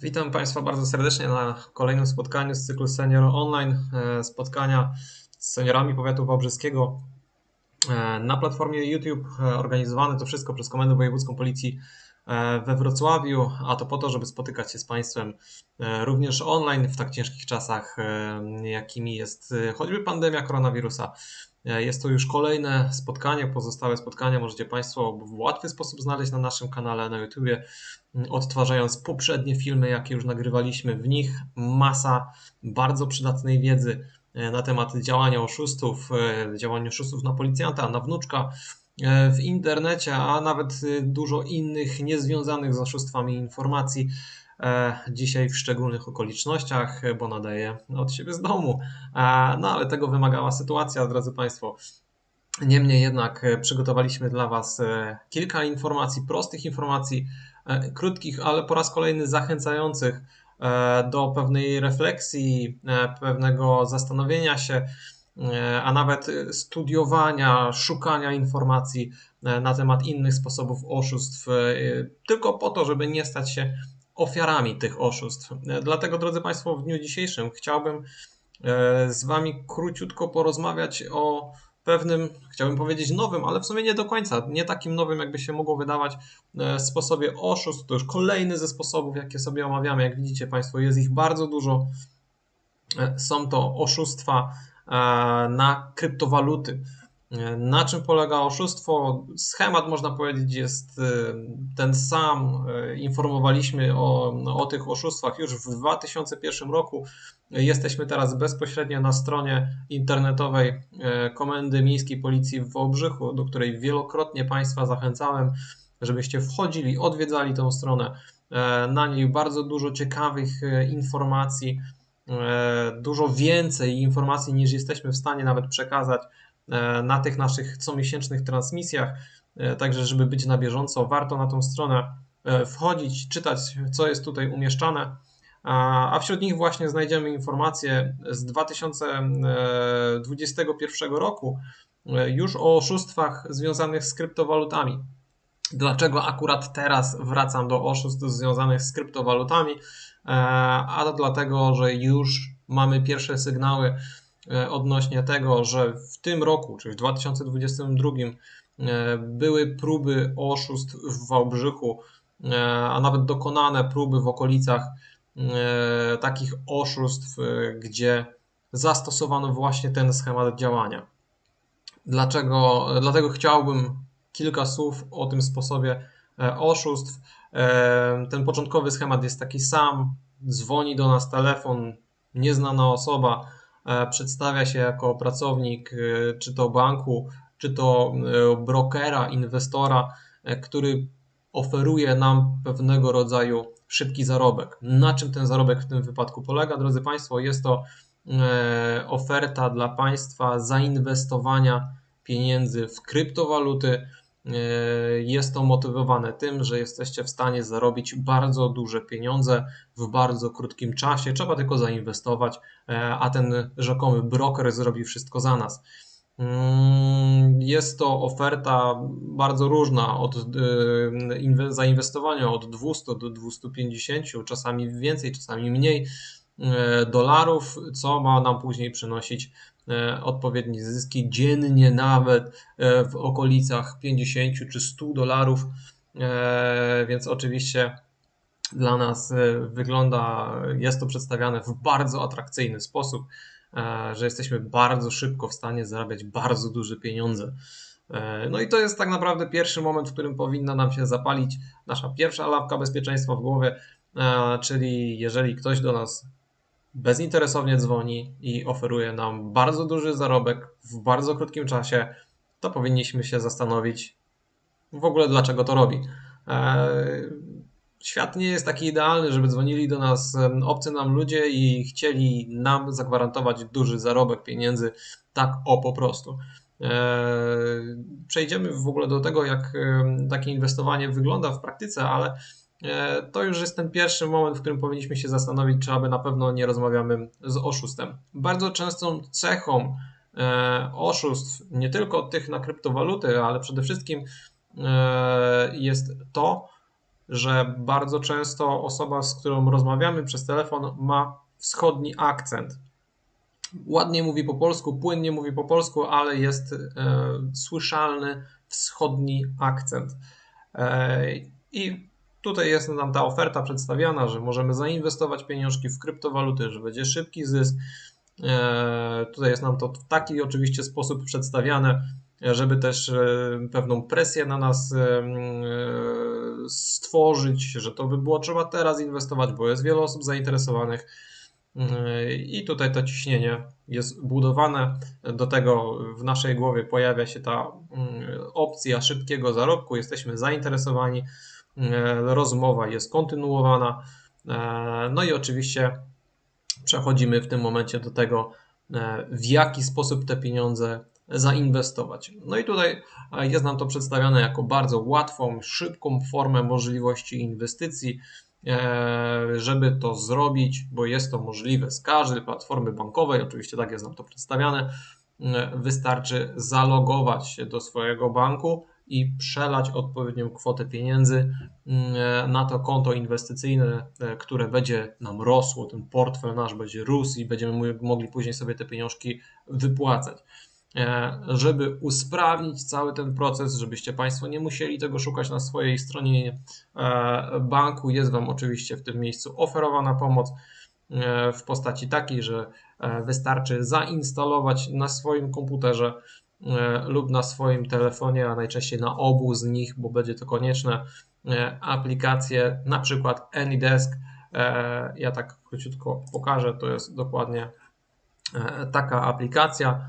Witam Państwa bardzo serdecznie na kolejnym spotkaniu z cyklu Senior Online. E, spotkania z seniorami powiatu wałbrzyskiego na platformie YouTube e, organizowane to wszystko przez Komendę Wojewódzką Policji we Wrocławiu, a to po to, żeby spotykać się z Państwem również online w tak ciężkich czasach, jakimi jest choćby pandemia koronawirusa. Jest to już kolejne spotkanie. Pozostałe spotkania możecie Państwo w łatwy sposób znaleźć na naszym kanale na YouTube, odtwarzając poprzednie filmy, jakie już nagrywaliśmy. W nich masa bardzo przydatnej wiedzy e, na temat działania oszustów, e, działania oszustów na policjanta, na wnuczka e, w internecie, a nawet dużo innych niezwiązanych z oszustwami informacji. Dzisiaj w szczególnych okolicznościach, bo nadaję od siebie z domu. No ale tego wymagała sytuacja, drodzy Państwo. Niemniej jednak przygotowaliśmy dla Was kilka informacji, prostych informacji, E, krótkich, ale po raz kolejny zachęcających e, do pewnej refleksji, e, pewnego zastanowienia się, a nawet studiowania, szukania informacji na temat innych sposobów oszustw, tylko po to, żeby nie stać się ofiarami tych oszustw. Dlatego, drodzy Państwo, w dniu dzisiejszym chciałbym z Wami króciutko porozmawiać o pewnym, chciałbym powiedzieć nowym, ale w sumie nie do końca, nie takim nowym, jakby się mogło wydawać, e, sposobie oszustw. To już kolejny ze sposobów, jakie sobie omawiamy. Jak widzicie Państwo, jest ich bardzo dużo. E, są to oszustwa e, na kryptowaluty. Na czym polega oszustwo? Schemat, można powiedzieć, jest ten sam. Informowaliśmy o, o tych oszustwach już w 2001 roku. Jesteśmy teraz bezpośrednio na stronie internetowej e, Komendy Miejskiej Policji w Wałbrzychu, do której wielokrotnie Państwa zachęcałem, żebyście wchodzili, odwiedzali tę stronę. Na niej bardzo dużo ciekawych informacji, dużo więcej informacji niż jesteśmy w stanie nawet przekazać na tych naszych comiesięcznych transmisjach. Także, żeby być na bieżąco, warto na tą stronę wchodzić, czytać, co jest tutaj umieszczane a wśród nich właśnie znajdziemy informacje z 2021 roku e, już o oszustwach związanych z kryptowalutami. Dlaczego akurat teraz wracam do oszustw związanych z kryptowalutami? E, a to dlatego, że już mamy pierwsze sygnały e, odnośnie tego, że w tym roku, czyli w 2022, były próby oszustw w Wałbrzychu, a nawet dokonane próby w okolicach E, takich oszustw, e, gdzie zastosowano właśnie ten schemat działania. Dlaczego? Dlatego chciałbym kilka słów o tym sposobie e, oszustw. Ten początkowy schemat jest taki sam. Dzwoni do nas telefon, nieznana osoba, przedstawia się jako pracownik czy to banku, czy to brokera, inwestora, który oferuje nam pewnego rodzaju szybki zarobek. Na czym ten zarobek w tym wypadku polega, drodzy Państwo? Jest to e, oferta dla Państwa zainwestowania pieniędzy w kryptowaluty. E, jest to motywowane tym, że jesteście w stanie zarobić bardzo duże pieniądze w bardzo krótkim czasie. Trzeba tylko zainwestować, e, a ten rzekomy broker zrobi wszystko za nas. Mm, jest to oferta bardzo różna od y, zainwestowania od 200 do 250, czasami więcej, czasami mniej e, dolarów, co ma nam później przynosić e, odpowiednie zyski dziennie, nawet e, w okolicach 50 czy 100 dolarów. Więc oczywiście dla nas wygląda, jest to przedstawiane w bardzo atrakcyjny sposób. E, że jesteśmy bardzo szybko w stanie zarabiać bardzo duże pieniądze. E, no i to jest tak naprawdę pierwszy moment, w którym powinna nam się zapalić nasza pierwsza lampka bezpieczeństwa w głowie, e, czyli jeżeli ktoś do nas bezinteresownie dzwoni i oferuje nam bardzo duży zarobek w bardzo krótkim czasie, to powinniśmy się zastanowić w ogóle dlaczego to robi świat nie jest taki idealny, żeby dzwonili do nas obcy nam ludzie i chcieli nam zagwarantować duży zarobek pieniędzy tak o po prostu. E, przejdziemy w ogóle do tego, jak takie inwestowanie wygląda w praktyce, ale e, to już jest ten pierwszy moment, w którym powinniśmy się zastanowić, czy aby na pewno nie rozmawiamy z oszustem. Bardzo częstą cechą e, oszustw, nie tylko tych na kryptowaluty, ale przede wszystkim jest to, że bardzo często osoba, z którą rozmawiamy przez telefon, ma wschodni akcent. Ładnie mówi po polsku, płynnie mówi po polsku, ale jest e, słyszalny wschodni akcent. E, I tutaj jest nam ta oferta przedstawiana, że możemy zainwestować pieniążki w kryptowaluty, że będzie szybki zysk. E, tutaj jest nam to w taki oczywiście sposób przedstawiane, żeby też e, pewną presję na nas e, stworzyć, że to by było trzeba teraz inwestować, bo jest wiele osób zainteresowanych. I tutaj to ciśnienie jest budowane. Do tego w naszej głowie pojawia się ta opcja szybkiego zarobku. Jesteśmy zainteresowani, rozmowa jest kontynuowana. No i oczywiście przechodzimy w tym momencie do tego, w jaki sposób te pieniądze zainwestować. No i tutaj jest nam to przedstawione jako bardzo łatwą, szybką formę możliwości inwestycji. E, żeby to zrobić, bo jest to możliwe z każdej platformy bankowej, oczywiście tak jest nam to przedstawiane, e, wystarczy zalogować się do swojego banku i przelać odpowiednią kwotę pieniędzy e, na to konto inwestycyjne, które będzie nam rosło, ten portfel nasz będzie rósł i będziemy mogli później sobie te pieniążki wypłacać. E, żeby usprawnić cały ten proces, żebyście Państwo nie musieli tego szukać na swojej stronie e, banku. Jest Wam oczywiście w tym miejscu oferowana pomoc e, w postaci takiej, że wystarczy zainstalować na swoim komputerze lub na swoim telefonie, a najczęściej na obu z nich, bo będzie to konieczne, aplikację, na przykład AnyDesk. Ja tak króciutko pokażę, to jest dokładnie taka aplikacja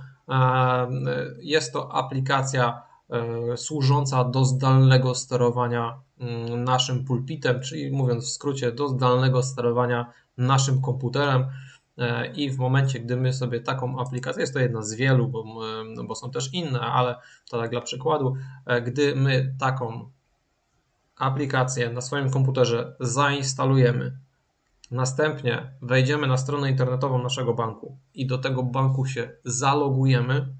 jest to aplikacja e, służąca do zdalnego sterowania mm, naszym pulpitem, czyli mówiąc w skrócie, do zdalnego sterowania naszym komputerem. E, I w momencie, gdy my sobie taką aplikację, jest to jedna z wielu, bo, no bo są też inne, ale to tak dla przykładu, e, gdy my taką aplikację na swoim komputerze zainstalujemy, Następnie wejdziemy na stronę internetową naszego banku i do tego banku się zalogujemy,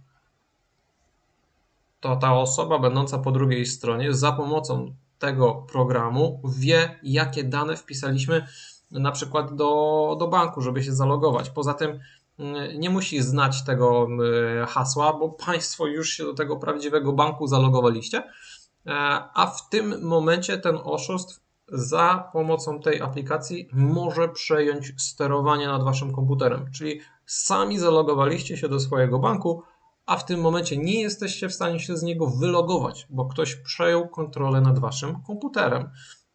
to ta osoba będąca po drugiej stronie za pomocą tego programu wie, jakie dane wpisaliśmy na przykład do, do banku, żeby się zalogować. Poza tym mm, nie musi znać tego mm, hasła, bo Państwo już się do tego prawdziwego banku zalogowaliście, e, a w tym momencie ten oszust za pomocą tej aplikacji może przejąć sterowanie nad waszym komputerem. Czyli sami zalogowaliście się do swojego banku, a w tym momencie nie jesteście w stanie się z niego wylogować, bo ktoś przejął kontrolę nad waszym komputerem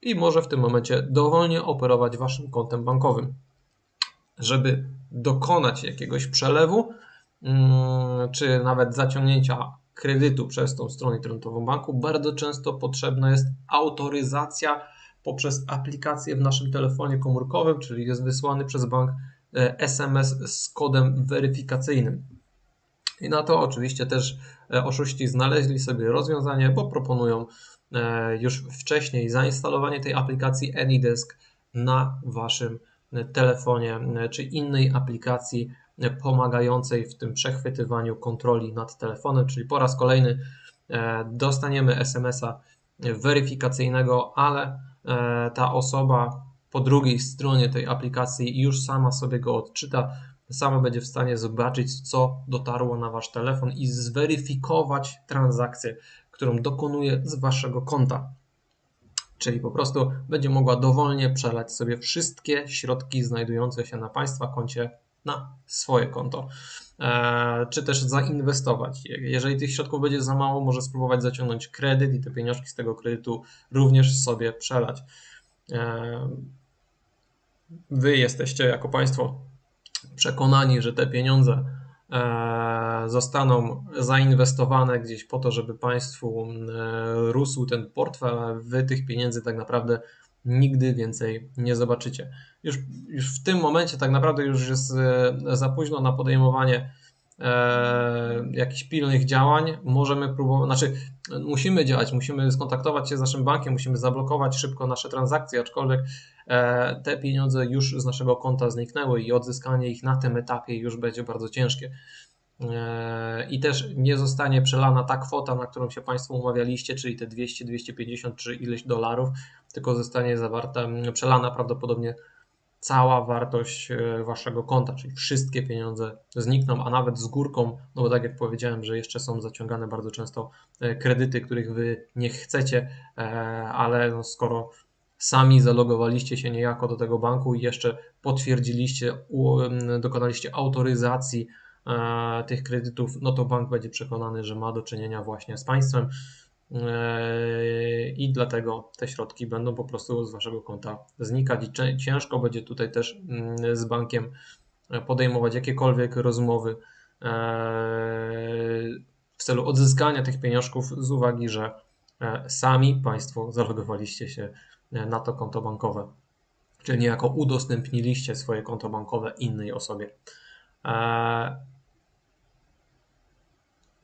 i może w tym momencie dowolnie operować waszym kontem bankowym. Żeby dokonać jakiegoś przelewu, mm, czy nawet zaciągnięcia kredytu przez tą stronę internetową banku, bardzo często potrzebna jest autoryzacja poprzez aplikację w naszym telefonie komórkowym, czyli jest wysłany przez bank SMS e, z kodem weryfikacyjnym. I na to oczywiście też e, oszuści znaleźli sobie rozwiązanie, bo proponują już wcześniej zainstalowanie tej aplikacji AnyDesk na waszym telefonie czy innej aplikacji pomagającej w tym przechwytywaniu kontroli nad telefonem, czyli po raz kolejny dostaniemy SMS-a weryfikacyjnego, ale E, ta osoba po drugiej stronie tej aplikacji już sama sobie go odczyta, sama będzie w stanie zobaczyć, co dotarło na wasz telefon i zweryfikować transakcję, którą dokonuje z waszego konta. Czyli po prostu będzie mogła dowolnie przelać sobie wszystkie środki znajdujące się na Państwa koncie na swoje konto, e, czy też zainwestować. Jeżeli tych środków będzie za mało, może spróbować zaciągnąć kredyt i te pieniążki z tego kredytu również sobie przelać. E, wy jesteście jako państwo przekonani, że te pieniądze zostaną zainwestowane gdzieś po to, żeby państwu rósł ten portfel, wy tych pieniędzy tak naprawdę nigdy więcej nie zobaczycie. Już, już w tym momencie tak naprawdę już jest e, za późno na podejmowanie e, jakichś pilnych działań. Możemy próbować, znaczy musimy działać, musimy skontaktować się z naszym bankiem, musimy zablokować szybko nasze transakcje, aczkolwiek e, te pieniądze już z naszego konta zniknęły i odzyskanie ich na tym etapie już będzie bardzo ciężkie. i też nie zostanie przelana ta kwota, na którą się Państwo umawialiście, czyli te 200, 250 czy ileś dolarów, tylko zostanie zawarta, przelana prawdopodobnie cała wartość e, waszego konta, czyli wszystkie pieniądze znikną, a nawet z górką, no bo tak jak powiedziałem, że jeszcze są zaciągane bardzo często e, kredyty, których wy nie chcecie, e, ale no skoro sami zalogowaliście się niejako do tego banku i jeszcze potwierdziliście, dokonaliście autoryzacji tych kredytów, no to bank będzie przekonany, że ma do czynienia właśnie z państwem i dlatego te środki będą po prostu z waszego konta znikać i ciężko będzie tutaj też mm, z bankiem podejmować jakiekolwiek rozmowy e, w celu odzyskania tych pieniążków z uwagi, że e, sami Państwo zalogowaliście się na to konto bankowe, czyli niejako udostępniliście swoje konto bankowe innej osobie.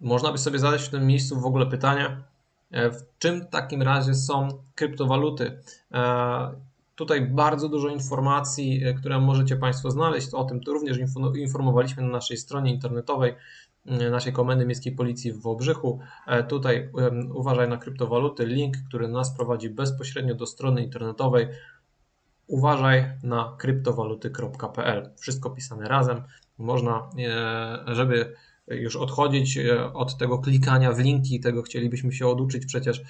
Można by sobie zadać w tym miejscu w ogóle pytanie, w czym takim razie są kryptowaluty? E, tutaj bardzo dużo informacji, e, które możecie Państwo znaleźć. O tym również informowaliśmy na naszej stronie internetowej naszej Komendy Miejskiej Policji w Wałbrzychu. Tutaj uważaj na kryptowaluty. Link, który nas prowadzi bezpośrednio do strony internetowej. Uważaj na kryptowaluty.pl. Wszystko pisane razem. Można, żeby już odchodzić e, od tego klikania w linki, tego chcielibyśmy się oduczyć przecież.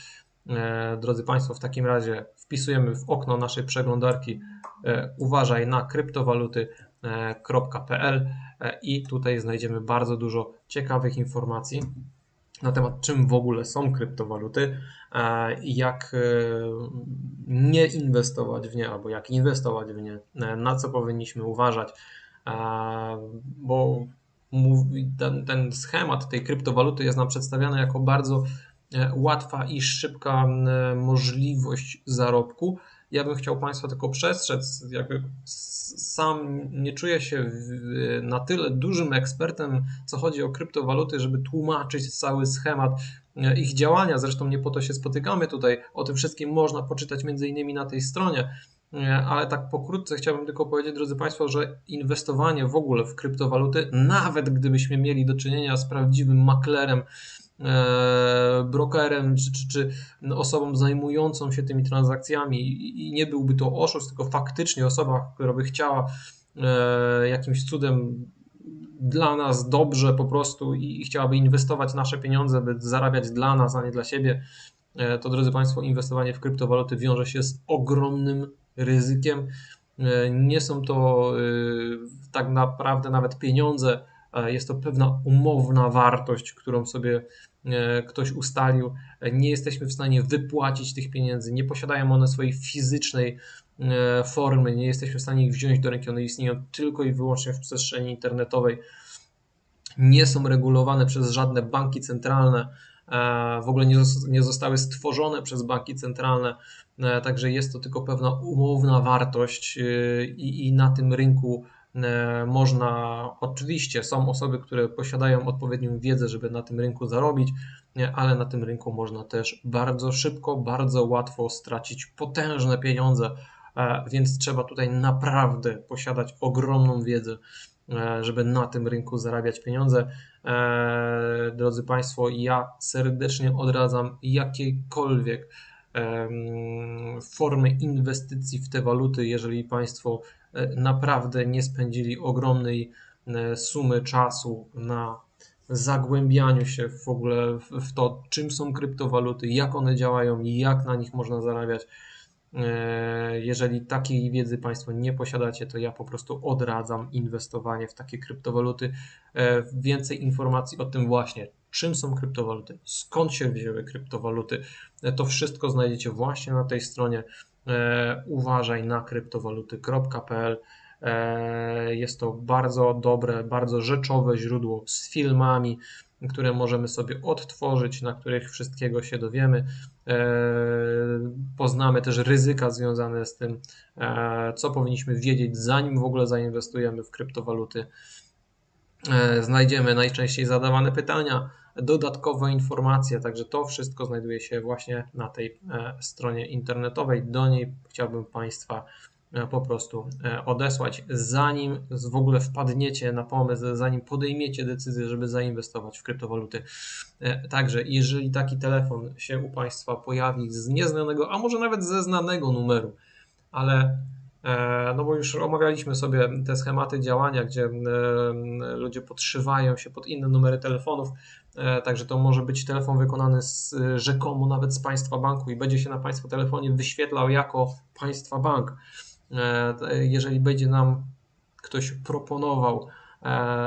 E, drodzy Państwo, w takim razie wpisujemy w okno naszej przeglądarki e, uważaj na kryptowaluty.pl i tutaj znajdziemy bardzo dużo ciekawych informacji na temat czym w ogóle są kryptowaluty jak nie inwestować w nie albo jak inwestować w nie, na co powinniśmy uważać, bo ten, ten schemat tej kryptowaluty jest nam przedstawiany jako bardzo e, łatwa i szybka możliwość zarobku. Ja bym chciał Państwa tylko przestrzec, jakby sam nie czuję się na tyle dużym ekspertem, co chodzi o kryptowaluty, żeby tłumaczyć cały schemat e, ich działania. Zresztą nie po to się spotykamy tutaj. O tym wszystkim można poczytać między innymi na tej stronie. Ale tak pokrótce chciałbym tylko powiedzieć, drodzy Państwo, że inwestowanie w ogóle w kryptowaluty, nawet gdybyśmy mieli do czynienia z prawdziwym maklerem, e, brokerem czy, czy, czy osobą zajmującą się tymi transakcjami i nie byłby to oszust, tylko faktycznie osoba, która by chciała e, jakimś cudem dla nas dobrze po prostu i chciałaby inwestować nasze pieniądze, by zarabiać dla nas, a nie dla siebie, e, to drodzy Państwo, inwestowanie w kryptowaluty wiąże się z ogromnym ryzykiem. E, nie są to e, tak naprawdę nawet pieniądze, jest to pewna umowna wartość, którą sobie e, ktoś ustalił. Nie jesteśmy w stanie wypłacić tych pieniędzy, nie posiadają one swojej fizycznej formy, nie jesteśmy w stanie ich wziąć do ręki, one istnieją tylko i wyłącznie w przestrzeni internetowej. Nie są regulowane przez żadne banki centralne, w ogóle nie zostały stworzone przez banki centralne, także jest to tylko pewna umowna wartość e, i, i na tym rynku e, można, oczywiście są osoby, które posiadają odpowiednią wiedzę, żeby na tym rynku zarobić, ale na tym rynku można też bardzo szybko, bardzo łatwo stracić potężne pieniądze, więc trzeba tutaj naprawdę posiadać ogromną wiedzę, żeby na tym rynku zarabiać pieniądze. Drodzy Państwo, ja serdecznie odradzam jakiekolwiek formy inwestycji w te waluty, jeżeli Państwo e, naprawdę nie spędzili ogromnej e, sumy czasu na zagłębianiu się w ogóle w to, czym są kryptowaluty, jak one działają i jak na nich można zarabiać. E, jeżeli takiej wiedzy Państwo nie posiadacie, to ja po prostu odradzam inwestowanie w takie kryptowaluty. Więcej informacji o tym właśnie, czym są kryptowaluty, skąd się wzięły kryptowaluty, e, to wszystko znajdziecie właśnie na tej stronie. Uważaj na kryptowaluty.pl. Jest to bardzo dobre, bardzo rzeczowe źródło z filmami, które możemy sobie odtworzyć, na których wszystkiego się dowiemy. E, poznamy też ryzyka związane z tym, e, co powinniśmy wiedzieć, zanim w ogóle zainwestujemy w kryptowaluty. E, znajdziemy najczęściej zadawane pytania, dodatkowe informacje, także to wszystko znajduje się właśnie na tej stronie internetowej. Do niej chciałbym Państwa po prostu odesłać, zanim w ogóle wpadniecie na pomysł, zanim podejmiecie decyzję, żeby zainwestować w kryptowaluty. Także jeżeli taki telefon się u Państwa pojawi z nieznanego, a może nawet ze znanego numeru, ale E, no bo już omawialiśmy sobie te schematy działania, gdzie e, ludzie podszywają się pod inne numery telefonów, e, także to może być telefon wykonany z, rzekomo nawet z Państwa Banku i będzie się na Państwa telefonie wyświetlał jako Państwa Bank. Jeżeli będzie nam ktoś proponował E,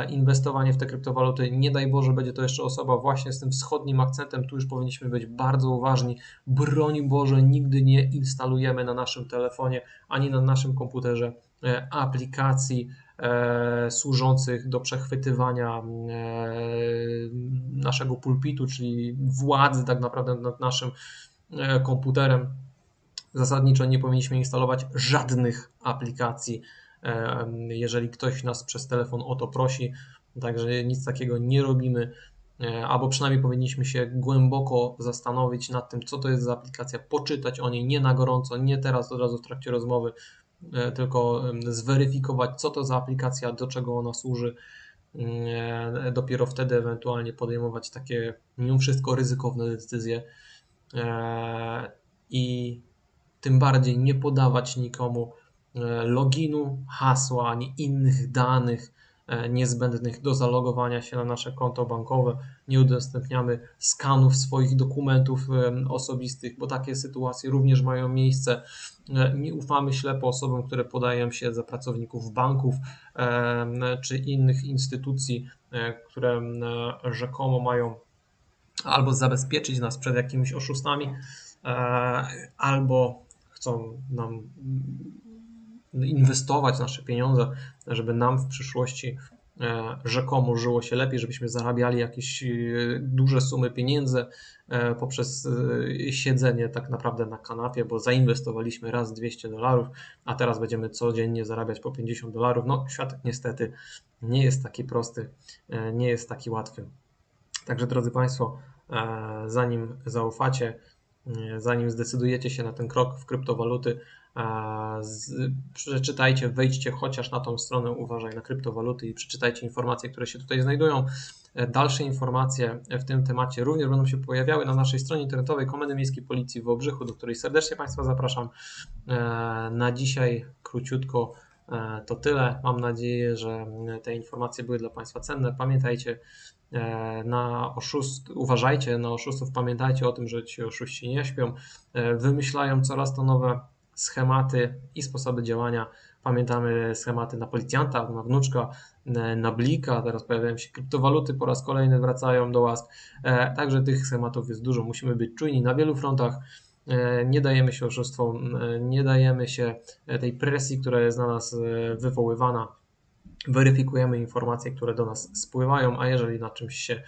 inwestowanie w te kryptowaluty. Nie daj Boże, będzie to jeszcze osoba właśnie z tym wschodnim akcentem. Tu już powinniśmy być bardzo uważni. Broń Boże, nigdy nie instalujemy na naszym telefonie ani na naszym komputerze e, aplikacji e, służących do przechwytywania naszego pulpitu, czyli władzy tak naprawdę nad naszym komputerem. Zasadniczo nie powinniśmy instalować żadnych aplikacji jeżeli ktoś nas przez telefon o to prosi. Także nic takiego nie robimy, e, albo przynajmniej powinniśmy się głęboko zastanowić nad tym, co to jest za aplikacja, poczytać o niej nie na gorąco, nie teraz od razu w trakcie rozmowy, e, tylko zweryfikować, co to za aplikacja, do czego ona służy. E, dopiero wtedy ewentualnie podejmować takie mimo wszystko ryzykowne decyzje i tym bardziej nie podawać nikomu loginu, hasła, ani innych danych e, niezbędnych do zalogowania się na nasze konto bankowe. Nie udostępniamy skanów swoich dokumentów e, osobistych, bo takie sytuacje również mają miejsce. Nie ufamy ślepo osobom, które podają się za pracowników banków czy innych instytucji, które rzekomo mają albo zabezpieczyć nas przed jakimiś oszustami, albo chcą nam inwestować nasze pieniądze, żeby nam w przyszłości e, rzekomo żyło się lepiej, żebyśmy zarabiali jakieś e, duże sumy pieniędzy e, poprzez siedzenie tak naprawdę na kanapie, bo zainwestowaliśmy raz 200 dolarów, a teraz będziemy codziennie zarabiać po 50 dolarów. No, świat niestety nie jest taki prosty, nie jest taki łatwy. Także drodzy Państwo, zanim zaufacie, zanim zdecydujecie się na ten krok w kryptowaluty, przeczytajcie, wejdźcie chociaż na tą stronę Uważaj na kryptowaluty i przeczytajcie informacje, które się tutaj znajdują. E, dalsze informacje w tym temacie również będą się pojawiały na naszej stronie internetowej Komendy Miejskiej Policji w Obrzychu, do której serdecznie Państwa zapraszam. E, na dzisiaj króciutko e, to tyle. Mam nadzieję, że te informacje były dla Państwa cenne. Pamiętajcie na oszust, uważajcie na oszustów, pamiętajcie o tym, że ci oszuści nie śpią, wymyślają coraz to nowe schematy i sposoby działania. Pamiętamy schematy na policjanta, na wnuczka, na blika, teraz pojawiają się kryptowaluty, po raz kolejny wracają do łask. E, także tych schematów jest dużo. Musimy być czujni na wielu frontach. E, nie dajemy się oszustwom, e, nie dajemy się tej presji, która jest na nas wywoływana. Weryfikujemy informacje, które do nas spływają, a jeżeli na czymś się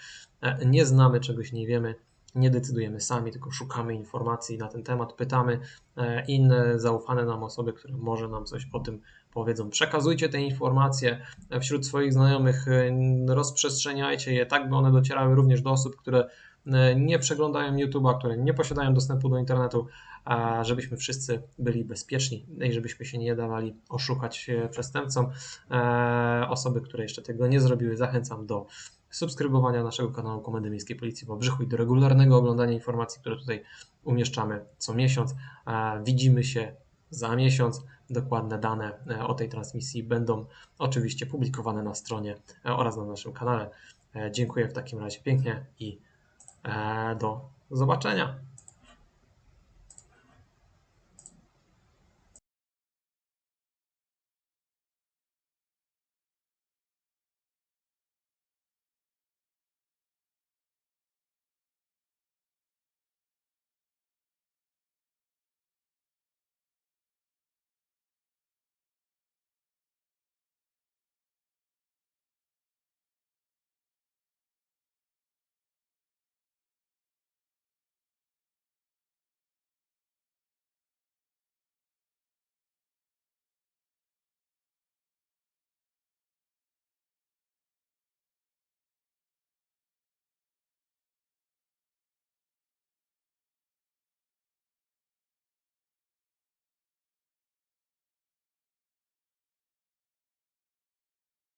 nie znamy, czegoś nie wiemy, nie decydujemy sami, tylko szukamy informacji na ten temat, pytamy e, inne zaufane nam osoby, które może nam coś o tym powiedzą. Przekazujcie te informacje wśród swoich znajomych, e, rozprzestrzeniajcie je tak, by one docierały również do osób, które e, nie przeglądają YouTube'a, które nie posiadają dostępu do internetu, żebyśmy wszyscy byli bezpieczni i żebyśmy się nie dawali oszukać przestępcom. Osoby, które jeszcze tego nie zrobiły, zachęcam do subskrybowania naszego kanału Komendy Miejskiej Policji w Obrzychu i do regularnego oglądania informacji, które tutaj umieszczamy co miesiąc. Widzimy się za miesiąc. Dokładne dane e, o tej transmisji będą oczywiście publikowane na stronie e, oraz na naszym kanale. E, dziękuję w takim razie pięknie i do zobaczenia.